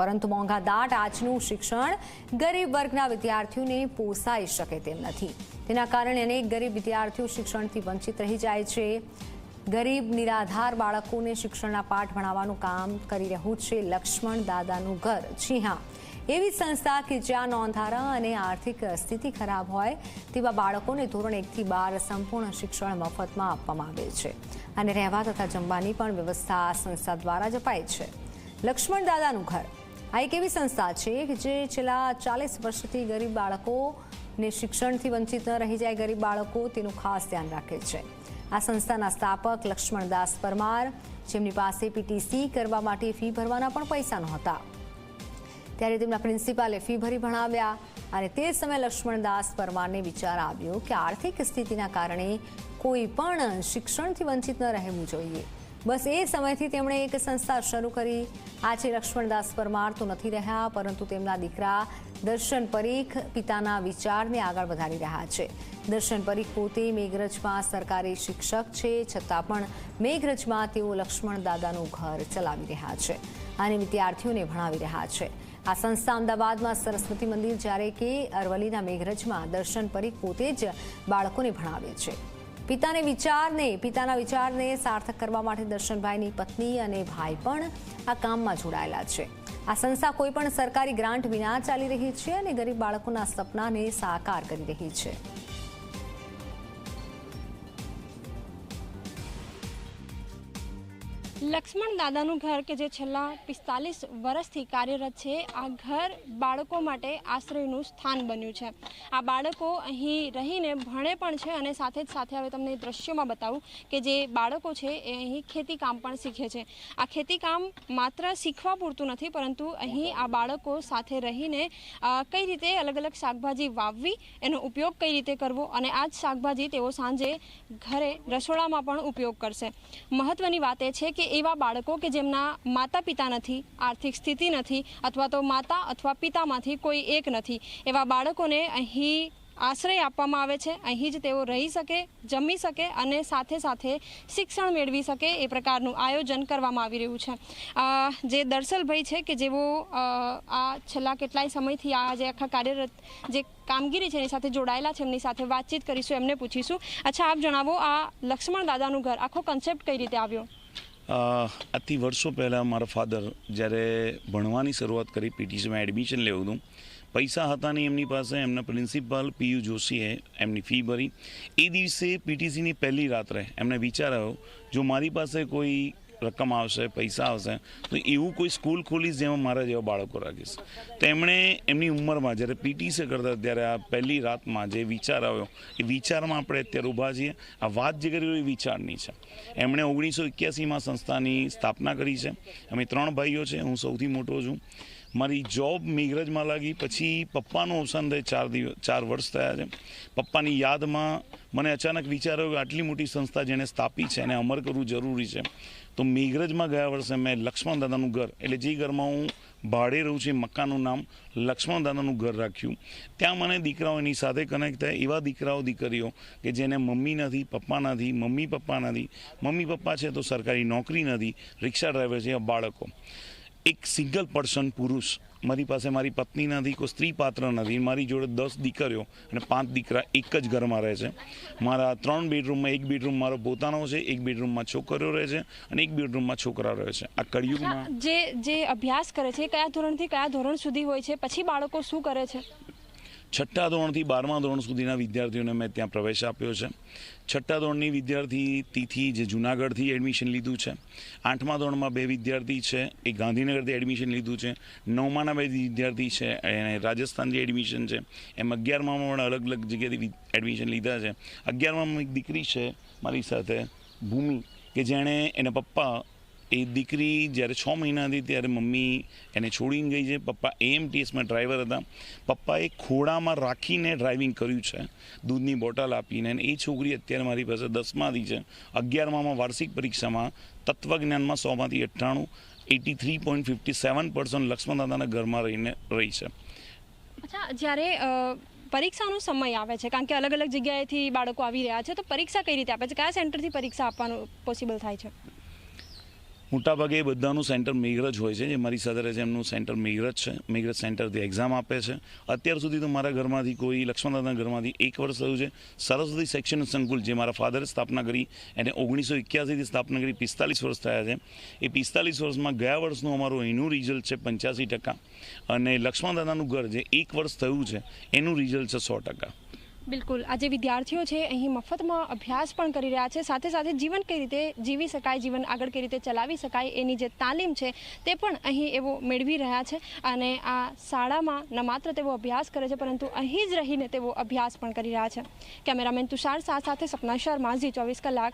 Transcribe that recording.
પરંતુ મોંઘા દાટ આજનું શિક્ષણ ગરીબ વર્ગના વિદ્યાર્થીઓને પોસાઈ શકે તેમ નથી. તેના કારણે અનેક ગરીબ વિદ્યાર્થીઓ શિક્ષણથી વંચિત રહી જાય છે. ગરીબ, નિરાધાર બાળકોને શિક્ષણના પાઠ ભણાવવાનું કામ કરી રહ્યું છે લક્ષ્મણ દાદાનું ઘર. જી હા, એવી સંસ્થા કે જ્યાં નોંધારા અને આર્થિક સ્થિતિ ખરાબ હોય તેવા બાળકોને ધોરણ એકથી બાર સંપૂર્ણ શિક્ષણ મફતમાં આપવામાં આવે છે. અને રહેવા તથા જમવાની પણ વ્યવસ્થા આ સંસ્થા દ્વારા જ અપાય છે. લક્ષ્મણ દાદાનું ઘર. આ એક એવી સંસ્થા છે કે જે છેલ્લા ચાલીસ વર્ષથી ગરીબ બાળકોને શિક્ષણથી વંચિત ન રહી જાય, ગરીબ બાળકો તેનું ખાસ ધ્યાન રાખે છે. આ સંસ્થાના સ્થાપક લક્ષ્મણદાસ પરમાર, જેમની પાસે પીટીસી કરવા માટે ફી ભરવાના પણ પૈસા નહોતા. ત્યારે તેમના પ્રિન્સિપાલે ફી ભરી ભણાવ્યા અને તે સમયે લક્ષ્મણદાસ પરમારને વિચાર આવ્યો કે આર્થિક સ્થિતિના કારણે કોઈ પણ શિક્ષણથી વંચિત ન રહેવું જોઈએ. બસ એ સમયથી તેમણે એક સંસ્થા શરૂ કરી. આજે લક્ષ્મણદાસ પરમાર તો નથી રહ્યા, પરંતુ તેમના દીકરા દર્શન પરીખ પિતાના વિચારને આગળ વધારી રહ્યા છે. દર્શન પરીખ પોતે મેઘરજમાં સરકારી શિક્ષક છે, છતાં પણ મેઘરજમાં તેઓ લક્ષ્મણ દાદાનું ઘર ચલાવી રહ્યા છે અને વિદ્યાર્થીઓને ભણાવી રહ્યા છે. આ સંસ્થા અમદાવાદમાં સરસ્વતી મંદિર જ્યારે કે અરવલ્લીના મેઘરજમાં દર્શન પરીખ પોતે જ બાળકોને ભણાવે છે. પિતાને વિચારને, પિતાના વિચારને સાર્થક કરવા માટે દર્શનભાઈની પત્ની અને ભાઈ પણ આ કામમાં જોડાયેલા છે. આ સંસ્થા કોઈ પણ સરકારી ગ્રાન્ટ વિના ચાલી રહી છે અને ગરીબ બાળકોના સપનાને સાકાર કરી રહી છે. લક્ષ્મણ દાદાનું ઘર કે જે છેલ્લા પિસ્તાલીસ વર્ષથી કાર્યરત છે, આ ઘર બાળકો માટે આશ્રયનું સ્થાન બન્યું છે. આ બાળકો અહીં રહીને ભણે પણ છે અને સાથે જ સાથે હવે તમને દ્રશ્યોમાં બતાવું કે જે બાળકો છે એ અહીં ખેતીકામ પણ શીખે છે. આ ખેતીકામ માત્ર શીખવા પૂરતું નથી, પરંતુ અહીં આ બાળકો સાથે રહીને કઈ રીતે અલગ અલગ શાકભાજી વાવવી, એનો ઉપયોગ કઈ રીતે કરવો અને આ જ શાકભાજી તેઓ સાંજે ઘરે રસોડામાં પણ ઉપયોગ કરશે. મહત્વની વાત એ છે કે એવા બાળકો કે જેમના માતા પિતા નથી, આર્થિક સ્થિતિ નથી, અથવા તો માતા અથવા પિતામાંથી કોઈ એક નથી. એવા બાળકોને અહીં આશ્રય આપવામાં આવે છે. અહીં જ તેઓ રહી શકે, જમી શકે અને સાથે સાથે શિક્ષણ મેળવી શકે એ પ્રકારનું આયોજન કરવામાં આવી રહ્યું છે. જે દર્શલભાઈ છે કે જેઓ આ છેલ્લા કેટલાય સમયથી આ જે આખા કાર્યરત, જે કામગીરી છે એની સાથે જોડાયેલા છે, એમની સાથે વાતચીત કરીશું, એમને પૂછીશું. અચ્છા, આપ જણાવો, આ લક્ષ્મણ દાદાનું ઘર આખો કન્સેપ્ટ કઈ રીતે આવ્યો? આજથી વર્ષો પહેલાં મારા ફાધર જ્યારે ભણવાની શરૂઆત કરી પીટીસીમાં એડમિશન લેવું હતું, પૈસા હતા નહીં એમની પાસે, એમના પ્રિન્સિપાલ પીયુ જોશીએ એમની ફી ભરી. એ દિવસે પીટીસીની પહેલી રાત્રે એમને વિચાર આવ્યો, જો મારી પાસે કોઈ રકમ આવશે, પૈસા આવશે, તો એવું કોઈ સ્કૂલ ખોલીશ જેમાં મારા જેવા બાળકો રાખીશ. તેમણે એમની ઉંમરમાં જ્યારે પીટીસી કરતા ત્યારે આ પહેલી રાતમાં જે વિચાર આવ્યો, એ વિચારમાં આપણે અત્યારે ઊભા છીએ. આ વાત જે કરી એ વિચારની છે. એમણે ઓગણીસો એક્યાસીમાં સંસ્થાની સ્થાપના કરી છે. અમે ત્રણ ભાઈઓ છે, હું સૌથી મોટો છું. મારી જોબ મેઘરજમાં લાગી, પછી પપ્પાનું અવસાન થઈ ચાર દિવસ, ચાર વર્ષ થયા છે. પપ્પાની યાદમાં મને અચાનક વિચાર આવ્યો કે આટલી મોટી સંસ્થા જેણે સ્થાપી છે એને અમર કરવું જરૂરી છે. તો મેઘરજમાં ગયા વર્ષે મેં લક્ષ્મણ દાદાનું ઘર, એટલે જે ઘરમાં હું ભાડે રહું છું મકાનનું નામ લક્ષ્મણ દાદાનું ઘર રાખ્યું. ત્યાં મને દીકરાઓ એની સાથે કનેક્ટ થાય. એવા દીકરાઓ, દીકરીઓ કે જેને મમ્મી નથી, પપ્પા નથી, મમ્મી પપ્પા નથી. મમ્મી પપ્પા છે તો સરકારી નોકરી નથી, રિક્ષા ડ્રાઈવર છે એવા બાળકો. એક સિંગલ પર્સન પુરુષ. મારી પાસે મારી પત્ની નથી કોઈ સ્ત્રી પાત્ર નથી મારી જોડે દસ દીકરીઓ અને પાંચ દીકરા એક જ ઘરમાં રહે છે. મારા ત્રણ બેડરૂમમાં એક બેડરૂમ મારો પોતાનો છે, એક બેડરૂમમાં છોકરીઓ રહે છે અને એક બેડરૂમમાં છોકરા રહે છે. આ કળિયુગમાં જે જે અભ્યાસ કરે છે કયા ધોરણથી કયા ધોરણ સુધી હોય છે? પછી બાળકો શું કરે છે? છઠ્ઠા ધોરણથી બારમા ધોરણ સુધીના વિદ્યાર્થીઓને મેં ત્યાં પ્રવેશ આપ્યો છે. છઠ્ઠા ધોરણની વિદ્યાર્થી તિથિ જે જુનાગઢથી એડમિશન લીધું છે. આઠમા ધોરણમાં બે વિદ્યાર્થી છે. એ ગાંધીનગરથી એડમિશન લીધું છે. નવમાના બે વિદ્યાર્થી છે. એને રાજસ્થાનથી એડમિશન છે. એમ અગિયારમાં પણ અલગ અલગ જગ્યાએથી એડમિશન લીધા છે. અગિયારમાં એક દીકરી છે મારી સાથે, ભૂમિ, કે જેણે એના પપ્પા એ દીકરી જ્યારે છ મહિના હતી ત્યારે મમ્મી એને છોડીને ગઈ છે. પપ્પા એએમટીએસમાં ડ્રાઈવર હતા. પપ્પાએ ખોડામાં રાખીને ડ્રાઇવિંગ કર્યું છે. દૂધની બોટલ આપીને એ છોકરી અત્યારે મારી પાસે દસમાંથી છે. અગિયારમાં વાર્ષિક પરીક્ષામાં તત્વજ્ઞાનમાં સોમાંથી અઠ્ઠાણું eighty three point fifty seven percent Laxman દાદાના ઘરમાં રહીને રહી છે. અચ્છા, જ્યારે પરીક્ષાનો સમય આવે છે, કારણ કે અલગ અલગ જગ્યાએથી બાળકો આવી રહ્યા છે, તો પરીક્ષા કઈ રીતે આપે છે? કયા સેન્ટરથી પરીક્ષા આપવાનું પોસિબલ થાય છે? મોટાભાગે એ બધાનું સેન્ટર મેઘરજ હોય છે, જે મારી સાથે રહે છે, એમનું સેન્ટર મેઘરજ છે. મેઘરજ સેન્ટરથી એક્ઝામ આપે છે. અત્યાર સુધી તો મારા ઘરમાંથી કોઈ, લક્ષ્મણદાદાના ઘરમાંથી એક વર્ષ થયું છે. સરસ્વતી શૈક્ષણિક સંકુલ, જે મારા ફાધરે સ્થાપના કરી, એને ઓગણીસો એક્યાસીથી સ્થાપના કરી, પિસ્તાલીસ વર્ષ થયા છે. એ પિસ્તાલીસ વર્ષમાં ગયા વર્ષનું અમારું એનું રિઝલ્ટ છે પંચ્યાસી ટકા. અને લક્ષ્મણદાદાનું ઘર જે એક વર્ષ થયું છે, એનું રિઝલ્ટ છે સો ટકા. બિલકુલ. આજે વિદ્યાર્થીઓ છે, અહીં મફતમાં અભ્યાસ પણ કરી રહ્યા છે. સાથે સાથે જીવન કઈ રીતે જીવી શકાય, જીવન આગળ કઈ રીતે ચલાવી શકાય, એની જે તાલીમ છે, તે પણ અહીં એવો મેળવી રહ્યા છે. અને આ શાળામાં ન માત્ર તેઓ અભ્યાસ કરે છે, પરંતુ અહીં જ રહીને તેઓ અભ્યાસ પણ કરી રહ્યા છે. કેમેરામેન તુષાર શાહ સાથે સપના શર્મા, ઝી ચોવીસ કલાક.